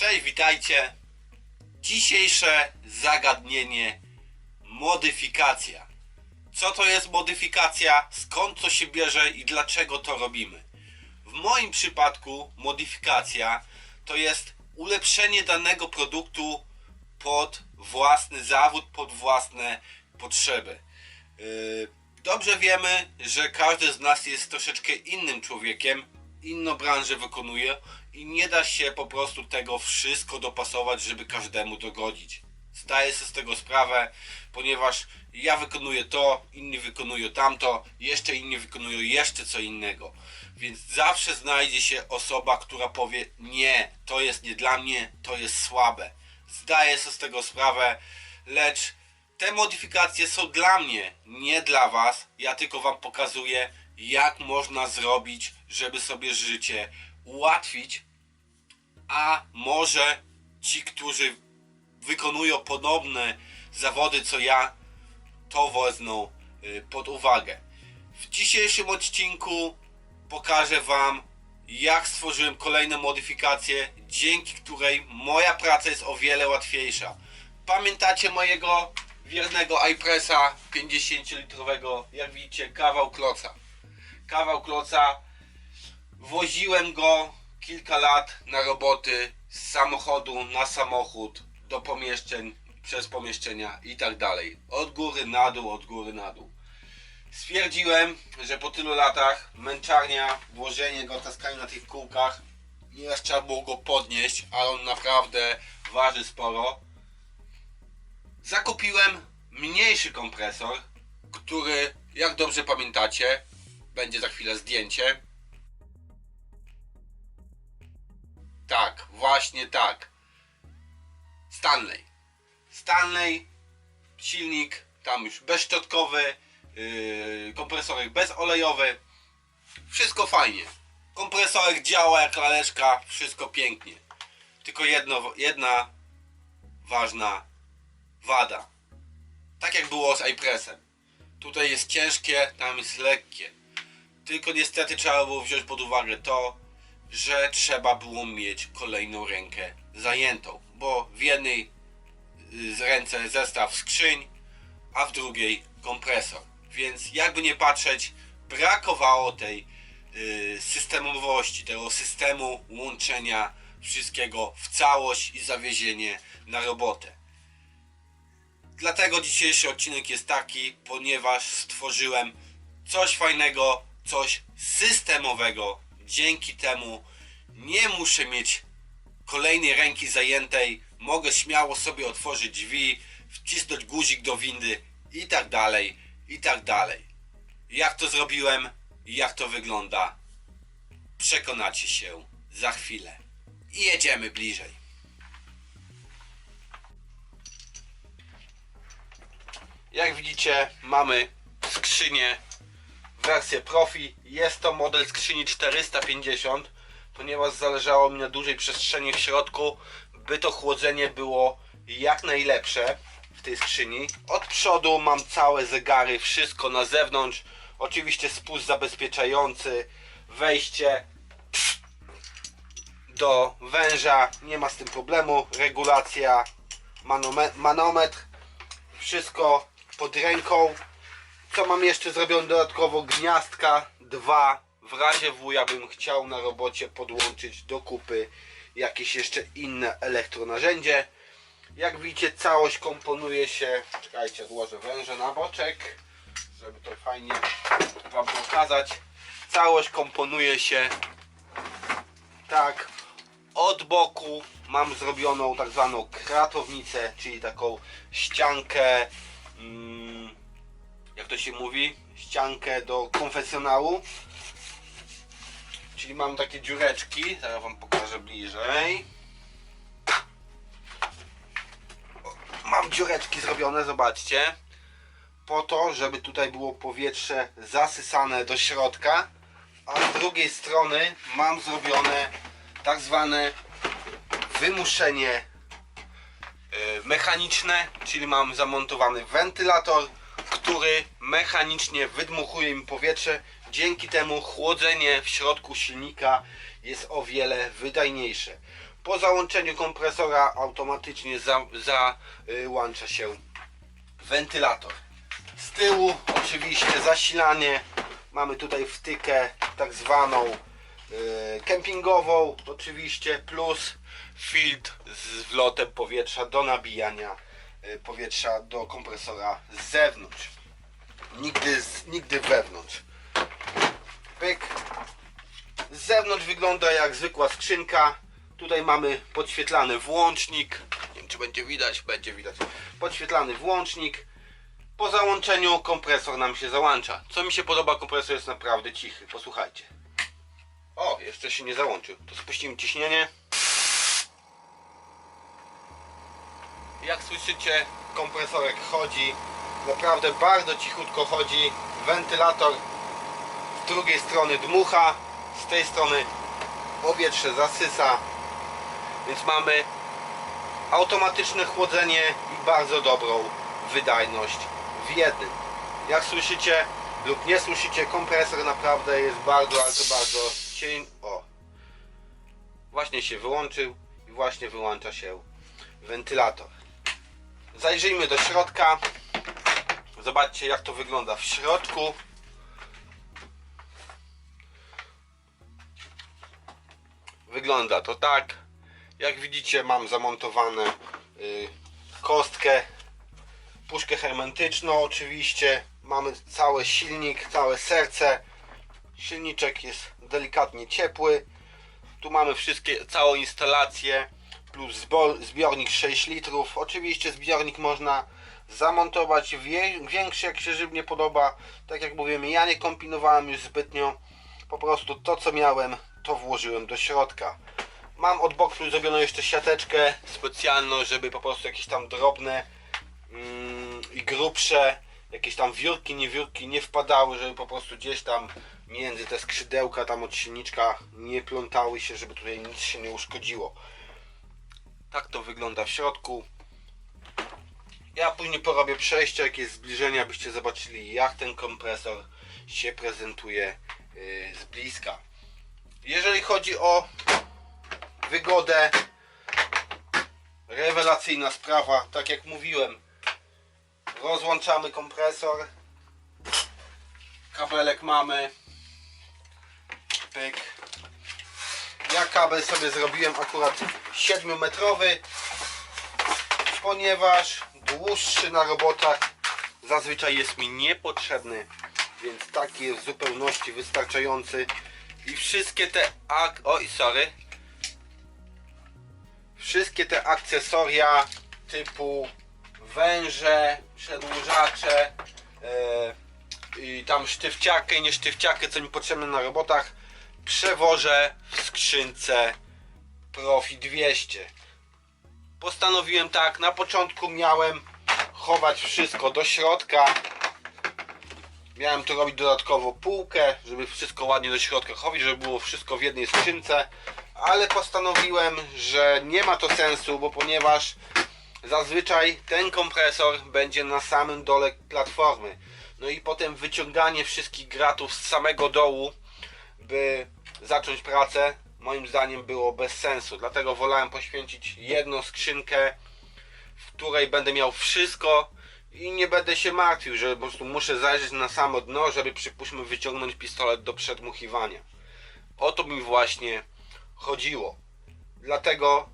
Cześć, witajcie. Dzisiejsze zagadnienie modyfikacja. Co to jest modyfikacja, skąd to się bierze i dlaczego to robimy? W moim przypadku modyfikacja to jest ulepszenie danego produktu pod własny zawód, pod własne potrzeby. Yy, Dobrze wiemy, że każdy z nas jest troszeczkę innym człowiekiem, inną branżę wykonuje i nie da się po prostu tego wszystko dopasować, żeby każdemu dogodzić. Zdaję sobie z tego sprawę, ponieważ ja wykonuję to, inni wykonują tamto, jeszcze inni wykonują jeszcze co innego. Więc zawsze znajdzie się osoba, która powie: Nie, to jest nie dla mnie, to jest słabe. Zdaję sobie z tego sprawę, lecz te modyfikacje są dla mnie, nie dla Was. Ja tylko Wam pokazuję, jak można zrobić, żeby sobie życie ułatwić. A może ci, którzy wykonują podobne zawody co ja, to wezmą y, pod uwagę. W dzisiejszym odcinku pokażę Wam, jak stworzyłem kolejne modyfikacje, dzięki której moja praca jest o wiele łatwiejsza. Pamiętacie mojego wiernego iPressa 50-litrowego? Jak widzicie, kawał kloca. Kawał kloca. Woziłem go kilka lat na roboty z samochodu na samochód do pomieszczeń, przez pomieszczenia i tak dalej. Od góry na dół, od góry na dół. Stwierdziłem, że po tylu latach męczarnia, włożenie go, taskanie na tych kółkach, nieraz trzeba było go podnieść, ale on naprawdę waży sporo. Zakupiłem mniejszy kompresor, który, jak dobrze pamiętacie, będzie za chwilę zdjęcie. Tak, właśnie tak. Stanley. Stanley, silnik tam już bezszczotkowy, yy, kompresorek bezolejowy. Wszystko fajnie. Kompresorek działa jak laleczka, wszystko pięknie. Tylko jedno, jedna ważna wada. Tak jak było z iPressem. Tutaj jest ciężkie, tam jest lekkie. Tylko niestety trzeba było wziąć pod uwagę to, że trzeba było mieć kolejną rękę zajętą, bo w jednej y, z ręce zestaw skrzyń, a w drugiej kompresor. Więc jakby nie patrzeć, brakowało tej y, systemowości, tego systemu łączenia wszystkiego w całość i zawiezienie na robotę. Dlatego dzisiejszy odcinek jest taki, ponieważ stworzyłem coś fajnego, coś systemowego. Dzięki temu nie muszę mieć kolejnej ręki zajętej. Mogę śmiało sobie otworzyć drzwi, wcisnąć guzik do windy i tak dalej, i tak dalej. Jak to zrobiłem i jak to wygląda, przekonacie się za chwilę. I jedziemy bliżej. Jak widzicie, mamy skrzynię wersję Profi. Jest to model skrzyni 450, ponieważ zależało mi na dużej przestrzeni w środku, by to chłodzenie było jak najlepsze w tej skrzyni. Od przodu mam całe zegary, wszystko na zewnątrz. Oczywiście spust zabezpieczający, wejście do węża, nie ma z tym problemu. Regulacja, manome- manometr, wszystko pod ręką. Co mam jeszcze zrobione dodatkowo? Gniazdka, dwa. W razie wuja bym chciał na robocie podłączyć do kupy jakieś jeszcze inne elektronarzędzie. Jak widzicie całość komponuje się, czekajcie odłożę węże na boczek, żeby to fajnie Wam pokazać. Całość komponuje się tak od boku mam zrobioną tak zwaną kratownicę, czyli taką ściankę mm, jak to się mówi, ściankę do konfesjonału. Czyli mam takie dziureczki, zaraz wam pokażę bliżej. Mam dziureczki zrobione, zobaczcie. Po to, żeby tutaj było powietrze zasysane do środka. A z drugiej strony mam zrobione tak zwane wymuszenie e, mechaniczne, czyli mam zamontowany wentylator, który mechanicznie wydmuchuje mi powietrze. Dzięki temu chłodzenie w środku silnika jest o wiele wydajniejsze. Po załączeniu kompresora automatycznie za- załącza się wentylator. Z tyłu oczywiście zasilanie. Mamy tutaj wtykę tak zwaną yy, kempingową oczywiście plus filtr z wlotem powietrza do nabijania yy, powietrza do kompresora z zewnątrz. Nigdy, nigdy wewnątrz. Pyk. Z zewnątrz wygląda jak zwykła skrzynka. Tutaj mamy podświetlany włącznik. Nie wiem czy będzie widać, będzie widać. Podświetlany włącznik. Po załączeniu kompresor nam się załącza. Co mi się podoba, kompresor jest naprawdę cichy. Posłuchajcie. O, jeszcze się nie załączył. To spuścimy ciśnienie. Jak słyszycie, kompresorek chodzi. Naprawdę bardzo cichutko chodzi. Wentylator z drugiej strony dmucha, z tej strony powietrze zasysa. Więc mamy automatyczne chłodzenie i bardzo dobrą wydajność w jednym. Jak słyszycie lub nie słyszycie, kompresor naprawdę jest bardzo, ale to bardzo cień. O! Właśnie się wyłączył i właśnie wyłącza się wentylator. Zajrzyjmy do środka. Zobaczcie jak to wygląda w środku. Wygląda to tak. Jak widzicie mam zamontowane y, kostkę, puszkę hermetyczną oczywiście. Mamy cały silnik, całe serce. Silniczek jest delikatnie ciepły. Tu mamy wszystkie, całą instalację plus zbiornik 6 litrów. Oczywiście zbiornik można zamontować większy jak się żywnie podoba. Tak jak mówiłem, ja nie kombinowałem już zbytnio. Po prostu to co miałem, to włożyłem do środka. Mam od boku zrobioną jeszcze siateczkę specjalną, żeby po prostu jakieś tam drobne mm, i grubsze jakieś tam wiórki, niewiórki nie wpadały, żeby po prostu gdzieś tam między te skrzydełka tam od silniczka nie plątały się, żeby tutaj nic się nie uszkodziło. Tak to wygląda w środku. Ja później porobię przejście, jakieś zbliżenia, abyście zobaczyli jak ten kompresor się prezentuje yy, z bliska. Jeżeli chodzi o wygodę, rewelacyjna sprawa, tak jak mówiłem, rozłączamy kompresor, kabelek mamy, pyk. Ja kabel sobie zrobiłem akurat 7 metrowy, ponieważ dłuższy na robotach zazwyczaj jest mi niepotrzebny, więc taki jest w zupełności wystarczający. I wszystkie te ak... oj sorry. Wszystkie te akcesoria typu węże, przedłużacze e, i tam sztywciakę i co mi potrzebne na robotach. Przewożę w skrzynce Profi 200 postanowiłem tak, na początku miałem chować wszystko do środka. Miałem tu robić dodatkowo półkę, żeby wszystko ładnie do środka chować, żeby było wszystko w jednej skrzynce, ale postanowiłem, że nie ma to sensu, bo ponieważ zazwyczaj ten kompresor będzie na samym dole platformy. No i potem wyciąganie wszystkich gratów z samego dołu, by zacząć pracę, moim zdaniem było bez sensu. Dlatego wolałem poświęcić jedną skrzynkę, w której będę miał wszystko i nie będę się martwił, że po prostu muszę zajrzeć na samo dno, żeby przypuśćmy wyciągnąć pistolet do przedmuchiwania. O to mi właśnie chodziło. Dlatego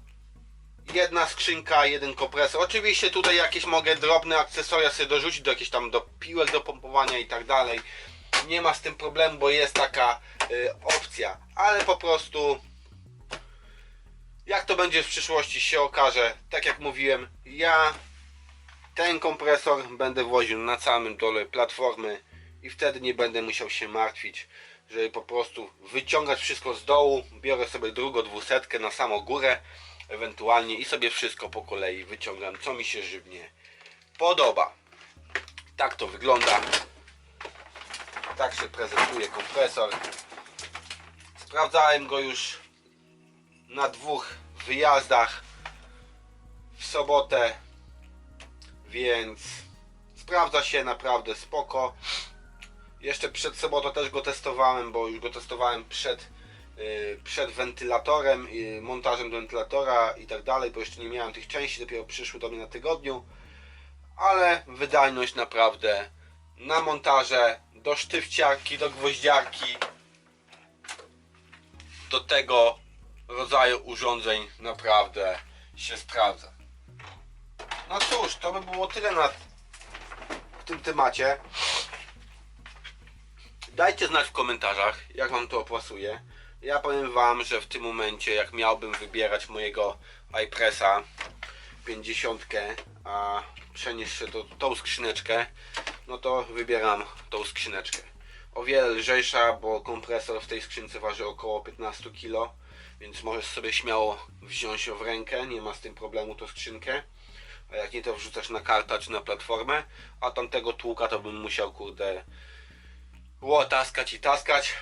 jedna skrzynka, jeden kompresor. Oczywiście tutaj jakieś mogę drobne akcesoria sobie dorzucić do jakichś tam do piłek do pompowania i tak dalej. Nie ma z tym problemu, bo jest taka y, opcja, ale po prostu jak to będzie w przyszłości się okaże. Tak jak mówiłem, ja ten kompresor będę woził na samym dole platformy i wtedy nie będę musiał się martwić, żeby po prostu wyciągać wszystko z dołu. Biorę sobie drugą dwusetkę na samą górę, ewentualnie i sobie wszystko po kolei wyciągam, co mi się żywnie podoba. Tak to wygląda. Tak się prezentuje kompresor. Sprawdzałem go już na dwóch wyjazdach w sobotę, więc sprawdza się naprawdę spoko. Jeszcze przed sobotą też go testowałem, bo już go testowałem przed y, przed wentylatorem, y, montażem wentylatora i tak dalej, bo jeszcze nie miałem tych części, dopiero przyszły do mnie na tygodniu. Ale wydajność naprawdę na montaże, do sztywciarki, do gwoździarki, do tego rodzaju urządzeń naprawdę się sprawdza. No cóż, to by było tyle na w tym temacie. Dajcie znać w komentarzach, jak wam to pasuje. Ja powiem wam, że w tym momencie, jak miałbym wybierać mojego iPressa 50, a przenieść się do tą skrzyneczkę, no to wybieram tą skrzyneczkę. O wiele lżejsza, bo kompresor w tej skrzynce waży około 15 kg, więc możesz sobie śmiało wziąć ją w rękę, nie ma z tym problemu tą skrzynkę. A jak nie to wrzucasz na kartę czy na platformę, a tamtego tłuka to bym musiał kurde było taskać i taskać,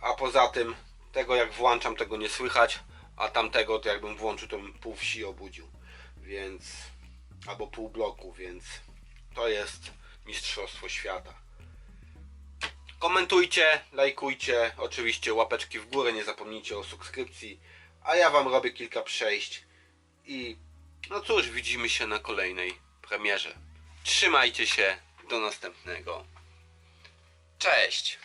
a poza tym tego jak włączam tego nie słychać, a tamtego to jakbym włączył to bym pół wsi obudził, więc albo pół bloku, więc to jest mistrzostwo świata. Komentujcie, lajkujcie, oczywiście łapeczki w górę, nie zapomnijcie o subskrypcji, a ja wam robię kilka przejść i no cóż, widzimy się na kolejnej premierze. Trzymajcie się, do następnego. Cześć!